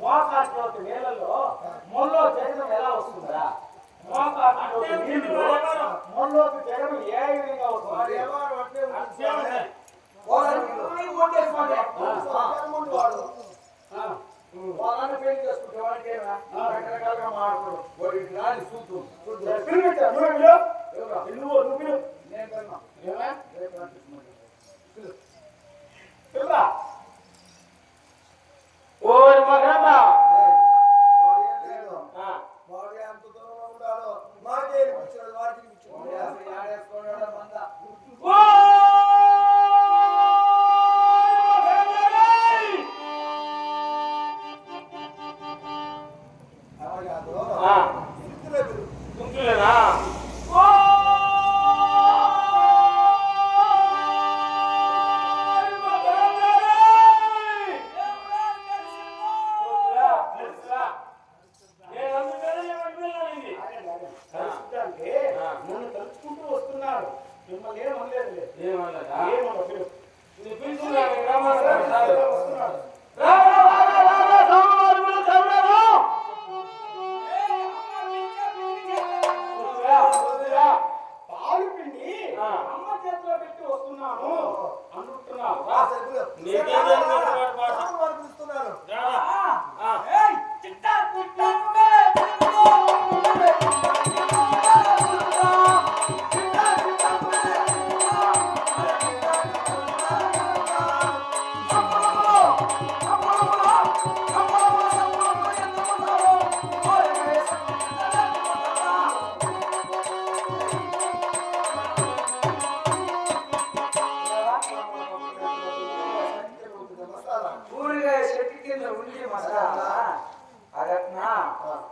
మోకాట్లోకి నీళ్ళలో ముల్లో జగడం ఎలా వస్తుందా మోకాట్లోకి నీళ్ళు ముల్లోకి జగడం ఏ విధంగా వస్తుంది? వాళ్ళని పెళ్ళి చేసుకుంటే ఏరా? రకరకాలుగా మాట్లాడు పిలువు పెట్టా, రా, రా, రామారావు గారు, రామారావు. వద్దురా, వద్దురా. పాలు పిండి. అమ్మ చేతిలో పెట్టి వస్తున్నాను. అంటున్నావు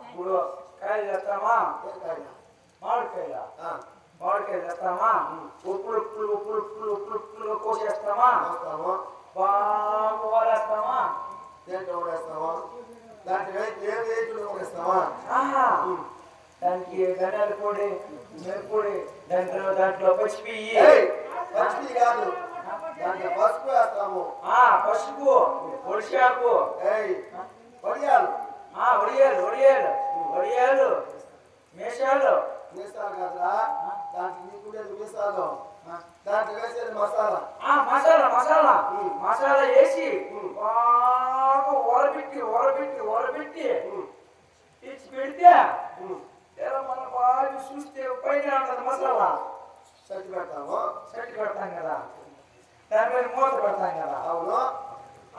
ఇప్పుడు కాయలు తెస్తామా మామిడికాయల? మామిడికాయలు తెస్తామా ఉప్పులు ఉప్పులు ఉప్పులు ఉప్పులు ఉప్పులు ఉప్పులుగా కోసేస్తామా? బాగా వారేస్తామా ఆహా. దానికి ధనియాల పొడి మిరపొడి దాంట్లో దాంట్లో పచ్చిపి. పసుపు వేస్తాము. ఆ పసుపు ఒడిశాకు ఏయ్ పడియాలు ఆ ఒడియాలు ఒడియాలు ఒడియాలు మేషాలు. మీసాలు కదా దాంట్లో నీకు మీసాలు దాంట్లో వేసేది మసాలా. మసాలా మసాలా. మసాలా వేసి. బాగా ఉరబెట్టి ఉరబెట్టి ఉరబెట్టి తెచ్చి పెడితే మనం బాగా చూస్తే పైన ఉంటుంది మసాలా. సరి పెడతాము. సెట్ పెడతాం కదా. దాని మీద మూత పెడతాం కదా. అవును.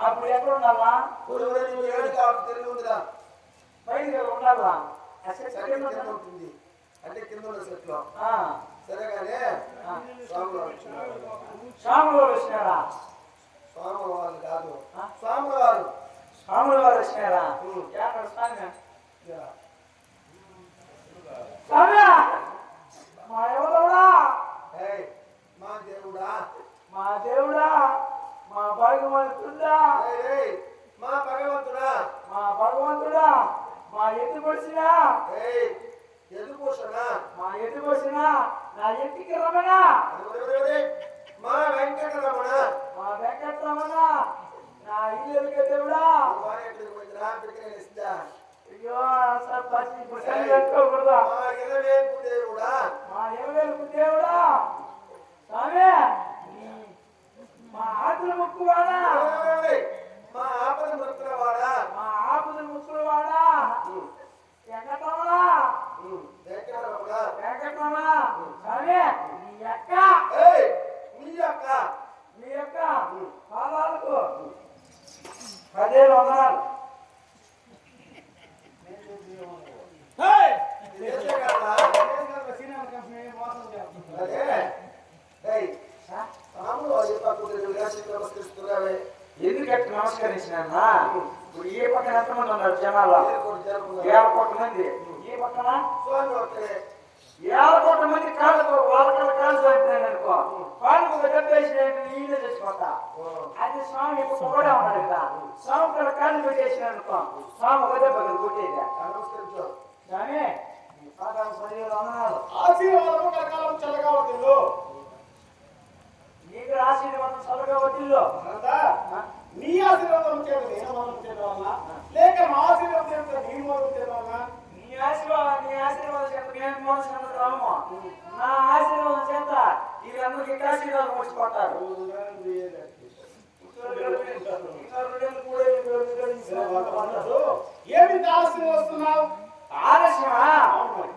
అప్పుడు ఎక్కడ ఉండాలా? తెలివి ఉందిరా. పైన ఉండాలా? ఉంటుంది. అంటే కింద ఉన్న సెట్లో. ఆ, సరే కానీ ఆ. స్వాములు వచ్చినారు. స్వాములు వారు కాదు? స్వాముల వారు స్వాములు వారు వచ్చినారా స్వామి. స్వామి! మా ఎవరవుడా మా దేవుడా? మా దేవుడా? మా మా ఎత్తు కొడిసినా నా ఇంటికి రమణ మా వెంకటరమణ మా వెంకటరమణ నా ఇల్లు దేవుడా? పిల్లలు ఇస్తా. అయ్యో సార్ పచ్చి చలి పెట్టుకోకూడదా మా ఇరవేపు దేవుడా? మా ఎవరు దేవుడా? వెంకటరమణ స్వామి నీ యొక్క నీ యొక్క మీ యొక్క పాదాలకు పదిహేను నమస్కరిస్తున్నావే ఎందుకంటే నమస్కరించిన ఇప్పుడు ఏ పక్కన ఎంతమంది ఉన్నారు జనాలు. ఏళ్ళ కోట్ల మంది. ఈ పక్కన? స్వామి కోట్ల మంది కాళ్ళకు వాళ్ళ కాళ్ళ కాళ్ళు చంపినాను అనుకో వాళ్ళు ఒక దెబ్బ నేను ఈయన తెచ్చిపోతా అది స్వామి ఇప్పుడు కూడా ఉన్నాడు కదా స్వామి కూడా కాళ్ళు పెట్టేసిన అనుకో స్వామి ఒక దెబ్బ కదా కొట్టేది స్వామి ఈ చల్లగా వదిలు నీకు ఆశీర్వాదం చల్లగా వదిల్లో నీ ఆశీర్వాదం లేక మా ఆశీర్వాదం చేత నేను మనం చేయడం నీ ఆశీర్వాదం నీ ఆశీర్వాదం చేత నేను మోసం రాము నా ఆశీర్వాదం చేత వీళ్ళందరికీ ఆశీర్వాదం కూడా అన్నాడు, ఏమి ఆలస్యం వస్తున్నావు? ఆలస్యమా?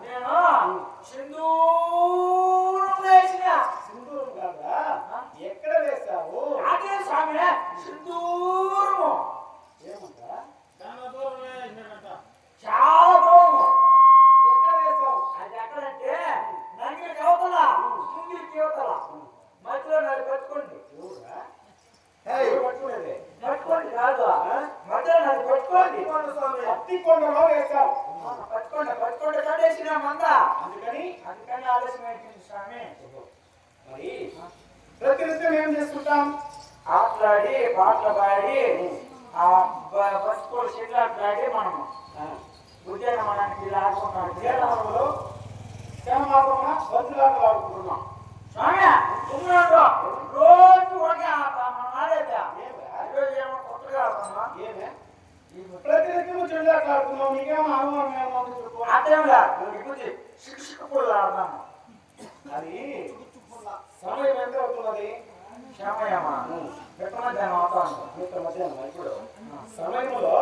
నేను సింధూరం వేసిన సింధూరం కాదా ఎక్కడ వేశావు అదే స్వామి సింధూరము ఏమంటా చాలా దూరము ఎక్కడ వేశావు అది ఎక్కడంటే నంగిలి కవతల ముంగిలి కేవతల మధ్యలో నన్ను పట్టుకోండి. పట్టుకోండి. కాదు. మధ్యలో నన్ను పట్టుకోండి. అత్తి కొండలో వేశావు పట్టుకోండి పట్టుకోండి. కడేసిన మంద. అందుకని? అందుకని ఆలస్యం అయిపోయింది స్వామి. మరి ప్రతినిత్యం ఏం చేసుకుంటాం? ఆటలాడి పాటలు పాడి ఆ పట్టుకోడు చెట్లు ఆటలాడి మనము. ఉద్యానవనానికి ఇలా ఆడుకుంటాం. జీవనంలో క్షణమాత్రమున బతులాటలు ఆడుకుంటున్నాం. స్వామి రోజు ఒకే మనం ఆడేదా? ఈరోజు ఏమో? కొత్తగా ఆడుతున్నా ఏమే? ప్రతినిత్యం చెల్లాటలు ఆడుతున్నాం నీకేమో అనుమానం ఏమో చెప్పు. అదేమిలా ఇప్పుడు సిక్కు సిక్కు పూలు ఆడతాము అది సమయం ఎంత అవుతున్నది? క్షమయమా? పెట్ట మధ్యాహ్నం అవుతాను ఇంత మధ్యాహ్నం ఇప్పుడు సమయంలో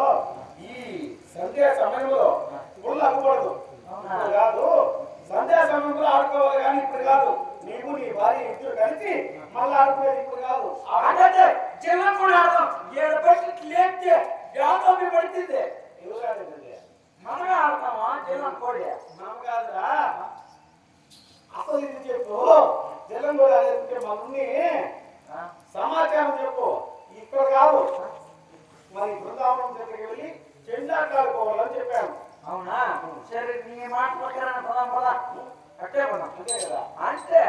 ఈ సంధ్యా సమయంలో పుల్ల అవ్వకూడదు. కాదు. సంధ్యా సమయంలో ఆడుకోవాలి కానీ ఇప్పుడు కాదు. నీవు నీ భార్య ఇద్దరు కలిసి మళ్ళీ ఆడుకునేది ఇప్పుడు కాదు అంటే జిల్లా కూడా ఆడదాం ఏడు పెట్టి లేపితే యాతో పడుతుంది. మనమే ఆడతామా? జిల్లా కోడి. మనం కాదురా. అసలు ఇది చెప్పు. జలం కూడా ఆడేది మమ్మల్ని సమాచారం చెప్పు. ఇక్కడ కాదు. మరి బృందావనం దగ్గరికి వెళ్ళి చెండాట్లాడుకోవాలని చెప్పాను. అవునా. సరే నీ మాట ప్రకారం పదాం పదా. అట్టే పదాం అంతే కదా? అంతే.